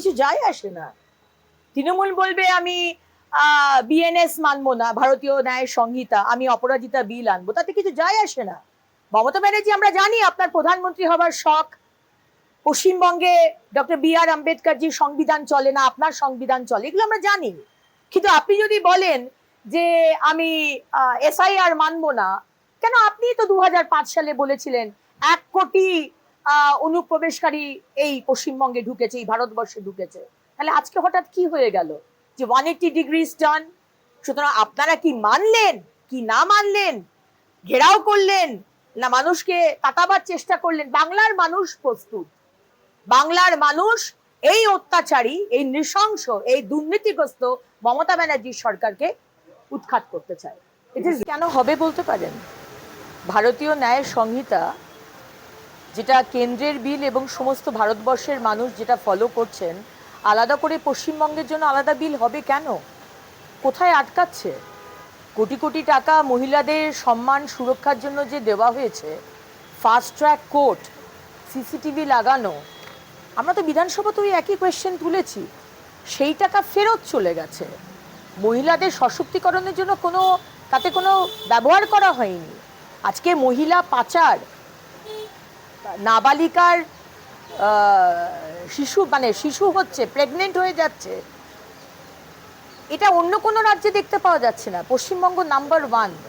কিছু যায় আসে না। তৃণমূল বলবে, আমি বিএনএস মানবো না, ভারতীয় ন্যায় সংহিতা, আমি অপরাজিতা বিল আনব। তাতে কিছু যায় আসে না। মমতা ব্যানার্জি, আমরা জানি আপনার প্রধানমন্ত্রী হবার শখ। পশ্চিমবঙ্গে ডক্টর বি আর আম্বেদকরজির সংবিধান চলে না, আপনার সংবিধান চলে, এগুলো আমরা জানি। কিন্তু আপনি যদি বলেন যে, আমি এসআইআর মানবো না, কেন আপনি তো দু হাজার পাঁচ সালে বলেছিলেন, এক কোটি অনুপ্রবেশকারী এই পশ্চিমবঙ্গে ঢুকেছে, এই ভারতবর্ষে ঢুকেছে। তাহলে আজকে হঠাৎ কি হয়ে গেল? যে ওয়ান এইটি ডিগ্রিজ টার্ন সুতরাং আপনারা কি মানলেন, কি না মানলেন, ঘেরাও করলেন, না মানুষকে তাকাবার চেষ্টা করলেন? বাংলার মানুষ প্রস্তুত। বাংলার মানুষ এই অত্যাচারী, এই নৃশংস, এই দুর্নীতিগ্রস্ত মমতা ব্যানার্জির সরকারকে উৎখাত করতে চায়। এটা কেন হবে বলতে পারেন? ভারতীয় ন্যায় সংহিতা যেটা কেন্দ্রের বিল এবং সমস্ত ভারতবর্ষের মানুষ যেটা ফলো করছেন, আলাদা করে পশ্চিমবঙ্গের জন্য আলাদা বিল হবে কেন? কোথায় আটকাচ্ছে? কোটি কোটি টাকা মহিলাদের সম্মান সুরক্ষার জন্য যে দেওয়া হয়েছে ফাস্ট ট্র্যাক কোর্ট সিসিটিভি লাগানো, আমরা তো বিধানসভা তো ওই একই কোয়েশ্চেন তুলেছি। সেই টাকা ফেরত চলে গেছে। মহিলাদের সশক্তিকরণের জন্য কোনো, তাতে কোনো ব্যবহার করা হয়নি। আজকে মহিলা পাচার নাবালিকার শিশু মানে শিশু হচ্ছে প্রেগনেন্ট হয়ে যাচ্ছে, এটা অন্য কোনো রাজ্যে দেখতে পাওয়া যাচ্ছে না। Paschimbanga number one